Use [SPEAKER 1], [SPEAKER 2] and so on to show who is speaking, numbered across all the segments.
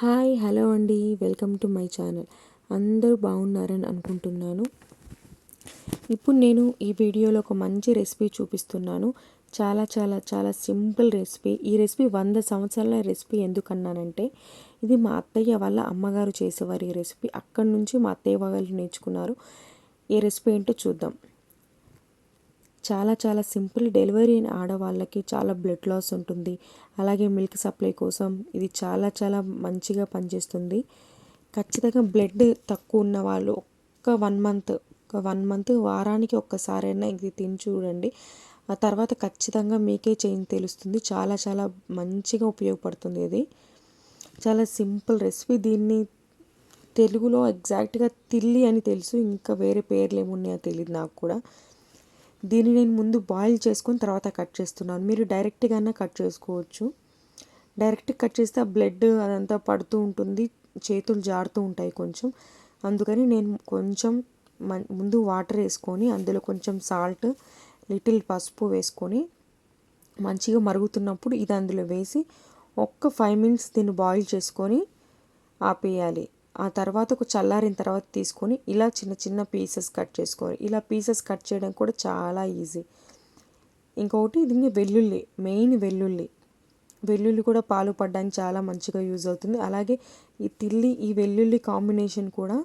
[SPEAKER 1] Hi hello అండి. Welcome to my channel. అందరూ బాగున్నారని అనుకుంటున్నాను. ఇప్పుడు నేను ఈ వీడియోలో ఒక మంచి రెసిపీ చూపిస్తున్నాను. చాలా చాలా చాలా సింపుల్ రెసిపీ. ఈ రెసిపీ వంద సంవత్సరాల రెసిపీ ఎందుకన్నానంటే ఇది మా అత్తయ్య వాళ్ళ అమ్మగారు చేసేవారు ఈ రెసిపీ. అక్కడి నుంచి మా అత్తయ్య వాళ్ళు నేర్చుకున్నారు. ఈ రెసిపీ ఏంటో చూద్దాం. చాలా చాలా సింపుల్ డెలివరీ అయిన ఆడవాళ్ళకి చాలా బ్లడ్ లాస్ ఉంటుంది. అలాగే మిల్క్ సప్లై కోసం ఇది చాలా చాలా మంచిగా పనిచేస్తుంది. ఖచ్చితంగా బ్లడ్ తక్కువ ఉన్న వాళ్ళు ఒక్క వన్ మంత్ ఒక వన్ మంత్ వారానికి ఒక్కసారైనా ఇది తిని చూడండి. ఆ తర్వాత ఖచ్చితంగా మీకే చేంజ్ తెలుస్తుంది. చాలా చాలా మంచిగా ఉపయోగపడుతుంది ఇది. చాలా సింపుల్ రెసిపీ. దీన్ని తెలుగులో ఎగ్జాక్ట్గా తిల్లి అని తెలుసు. ఇంకా వేరే పేర్లు ఏమున్నాయో తెలియదు నాకు కూడా. దీన్ని నేను ముందు బాయిల్ చేసుకొని తర్వాత కట్ చేస్తున్నాను. మీరు డైరెక్ట్గానే కట్ చేసుకోవచ్చు. డైరెక్ట్ కట్ చేస్తే ఆ బ్లడ్ అదంతా పడుతూ ఉంటుంది చేతులు జారుతూ ఉంటాయి కొంచెం. అందుకని నేను కొంచెం ముందు వాటర్ వేసుకొని అందులో కొంచెం సాల్ట్ లిటిల్ పసుపు వేసుకొని మంచిగా మరుగుతున్నప్పుడు ఇది అందులో వేసి ఒక్క ఫైవ్ మినిట్స్ దీన్ని బాయిల్ చేసుకొని ఆపేయాలి. ఆ తర్వాత ఒక చల్లారిన తర్వాత తీసుకొని ఇలా చిన్న చిన్న పీసెస్ కట్ చేసుకోవాలి. ఇలా పీసెస్ కట్ చేయడం కూడా చాలా ఈజీ ఇంకొకటి దీన్ని వెల్లుల్లి మెయిన్ వెల్లుల్లి. వెల్లుల్లి కూడా పాలు పడడానికి చాలా మంచిగా యూజ్ అవుతుంది. అలాగే ఈ తిల్లి ఈ వెల్లుల్లి కాంబినేషన్ కూడా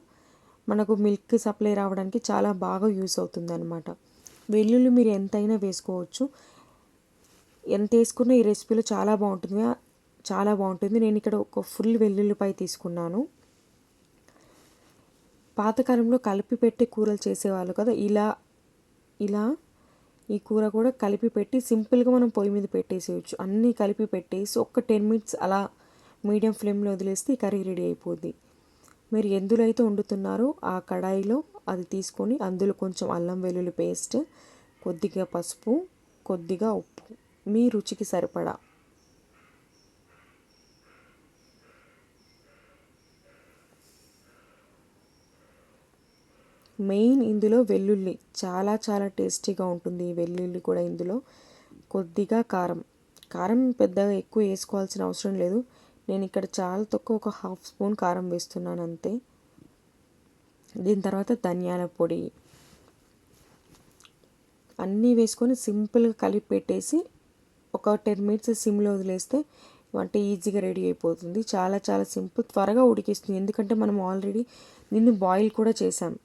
[SPEAKER 1] మనకు మిల్క్ సప్లై రావడానికి చాలా బాగా యూస్ అవుతుంది అనమాట వెల్లుల్లి మీరు ఎంతైనా వేసుకోవచ్చు. ఎంత వేసుకున్నా ఈ రెసిపీలో చాలా బాగుంటుంది. చాలా బాగుంటుంది. నేను ఇక్కడ ఒక ఫుల్ వెల్లుల్లిపై తీసుకున్నాను. పాతకాలంలో కలిపి పెట్టి కూరలు చేసేవాళ్ళు కదా. ఇలా ఇలా ఈ కూర కూడా కలిపి పెట్టి సింపుల్గా మనం పొయ్యి మీద పెట్టేసేయచ్చు. అన్నీ కలిపి పెట్టేసి ఒక్క టెన్ మినిట్స్ అలా మీడియం ఫ్లేమ్లో వదిలేస్తే ఈ కర్రీ రెడీ అయిపోద్ది. మీరు ఎందులో అయితే వండుతున్నారో ఆ కడాయిలో అది తీసుకొని అందులో కొంచెం అల్లం వెల్లుల్లి పేస్ట్ కొద్దిగా పసుపు కొద్దిగా ఉప్పు. మీ రుచికి సరిపడా మెయిన్ ఇందులో వెల్లుల్లి. చాలా చాలా టేస్టీగా ఉంటుంది ఈ వెల్లుల్లి కూడా ఇందులో. కొద్దిగా కారం. కారం పెద్దగా ఎక్కువ వేసుకోవాల్సిన అవసరం లేదు. నేను ఇక్కడ చాలా తక్కువ ఒక హాఫ్ స్పూన్ కారం వేస్తున్నాను అంతే. దీని తర్వాత ధనియాల పొడి. అన్నీ వేసుకొని సింపుల్గా కలిపి పెట్టేసి ఒక టెన్ మినిట్స్ సిమ్లో వదిలేస్తే వంట ఈజీగా రెడీ అయిపోతుంది. చాలా చాలా సింపుల్. త్వరగా ఉడికిస్తుంది. ఎందుకంటే మనం ఆల్రెడీ దీన్ని బాయిల్ కూడా చేసాం.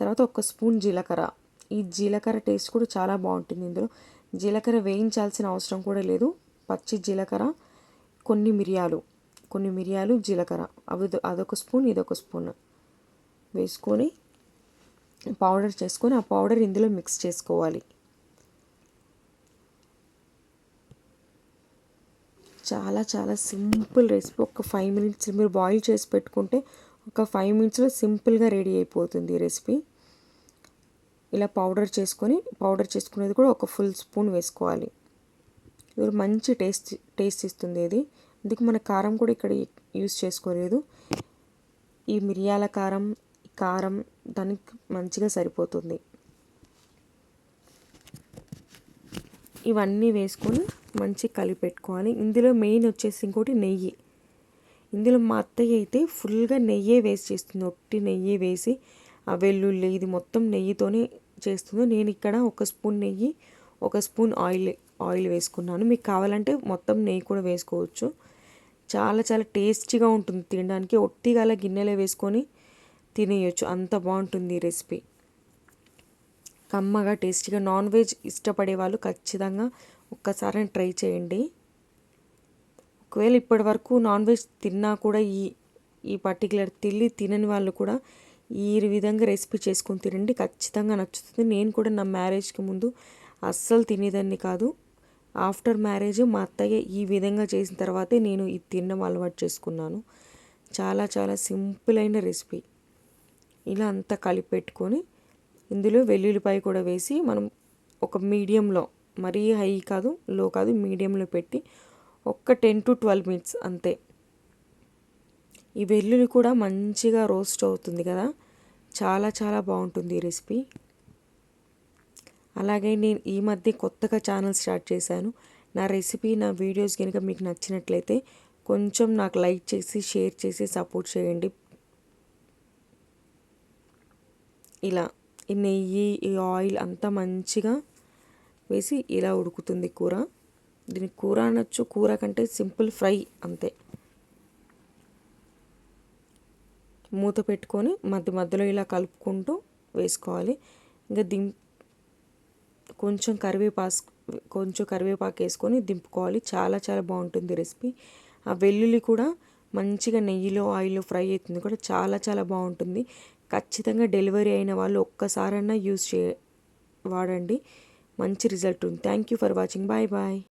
[SPEAKER 1] తర్వాత ఒక స్పూన్ జీలకర్ర. ఈ జీలకర్ర టేస్ట్ కూడా చాలా బాగుంటుంది ఇందులో. జీలకర్ర వేయించాల్సిన అవసరం కూడా లేదు. పచ్చి జీలకర్ర కొన్ని మిరియాలు. కొన్ని మిరియాలు జీలకర్ర. అవి అదొక స్పూన్ ఇదొక స్పూన్. వేసుకొని పౌడర్ చేసుకొని ఆ పౌడర్ ఇందులో మిక్స్ చేసుకోవాలి. చాలా చాలా సింపుల్ రెసిపీ. ఒక ఫైవ్ మినిట్స్ మీరు బాయిల్ చేసి పెట్టుకుంటే ఒక ఫైవ్ మినిట్స్లో సింపుల్గా రెడీ అయిపోతుంది రెసిపీ. ఇలా పౌడర్ చేసుకొని పౌడర్ చేసుకునేది కూడా ఒక ఫుల్ స్పూన్ వేసుకోవాలి. ఇది మంచి టేస్ట్ టేస్ట్ ఇస్తుంది ఇది. అందుకు మన కారం కూడా ఇక్కడ యూస్ చేసుకోలేదు. ఈ మిరియాల కారం కారం దానికి మంచిగా సరిపోతుంది. ఇవన్నీ వేసుకొని మంచి కలిపి పెట్టుకోవాలి ఇందులో మెయిన్ వచ్చేసి ఇంకోటి నెయ్యి. ఇందులో మా అత్తయ్య అయితే ఫుల్గా నెయ్యే వేసి చేస్తుంది. ఒట్టి నెయ్యి వేసి ఆ వెల్లుల్లి ఇది మొత్తం నెయ్యితోనే చేస్తుంది. నేను ఇక్కడ ఒక స్పూన్ నెయ్యి ఒక స్పూన్ ఆయిల్ ఆయిల్ వేసుకున్నాను. మీకు కావాలంటే మొత్తం నెయ్యి కూడా వేసుకోవచ్చు. చాలా చాలా టేస్టీగా ఉంటుంది తినడానికి. ఒట్టిగా అలా గిన్నెలో వేసుకొని తినేయచ్చు. అంత బాగుంటుంది ఈ రెసిపీ. కమ్మగా టేస్టీగా నాన్ వెజ్ ఇష్టపడే వాళ్ళు ఖచ్చితంగా ఒక్కసారి ట్రై చేయండి. ఒకవేళ ఇప్పటి వరకు నాన్ వెజ్ తిన్నా కూడా ఈ ఈ పర్టికులర్ తిల్లి తినని వాళ్ళు కూడా ఈ విధంగా రెసిపీ చేసుకొని తినండి. ఖచ్చితంగా నచ్చుతుంది. నేను కూడా నా మ్యారేజ్కి ముందు అస్సలు తినేదాన్ని కాదు. ఆఫ్టర్ మ్యారేజ్ మా అత్తయ్య ఈ విధంగా చేసిన తర్వాతే నేను ఇది తినడం అలవాటు చేసుకున్నాను. చాలా చాలా సింపుల్ అయిన రెసిపీ ఇలా అంతా కలిపి పెట్టుకొని ఇందులో వెల్లుల్లిపాయ కూడా వేసి మనం ఒక మీడియంలో మరీ హై కాదు లో కాదు మీడియంలో పెట్టి ఒక్క టెన్ టు ట్వెల్వ్ మినిట్స్ అంతే. ఈ వెల్లుల్లి కూడా మంచిగా రోస్ట్ అవుతుంది కదా. చాలా చాలా బాగుంటుంది ఈ రెసిపీ. అలాగే నేను ఈ మధ్య కొత్తగా ఛానల్ స్టార్ట్ చేశాను. నా రెసిపీ నా వీడియోస్ కనుక మీకు నచ్చినట్లయితే కొంచెం నాకు లైక్ చేసి షేర్ చేసి సపోర్ట్ చేయండి. ఇలా ఈ నెయ్యి ఈ ఆయిల్ అంతా మంచిగా వేసి ఇలా ఉడుకుతుంది కూర. దీనికి కూర అనొచ్చు కూర కంటే సింపుల్ ఫ్రై అంతే. మూత పెట్టుకొని మధ్య మధ్యలో ఇలా కలుపుకుంటూ వేసుకోవాలి. ఇంకా దిం కొంచెం కరివేపాకు కొంచెం కరివేపాకు వేసుకొని దింపుకోవాలి. చాలా చాలా బాగుంటుంది రెసిపీ. ఆ వెల్లుల్లి కూడా మంచిగా నెయ్యిలో ఆయిల్లో ఫ్రై అవుతుంది కూడా చాలా చాలా బాగుంటుంది. ఖచ్చితంగా డెలివరీ అయిన వాళ్ళు ఒక్కసారన్నా యూస్ చే వాడండి. మంచి రిజల్ట్ ఉంది thank you for watching. Bye bye.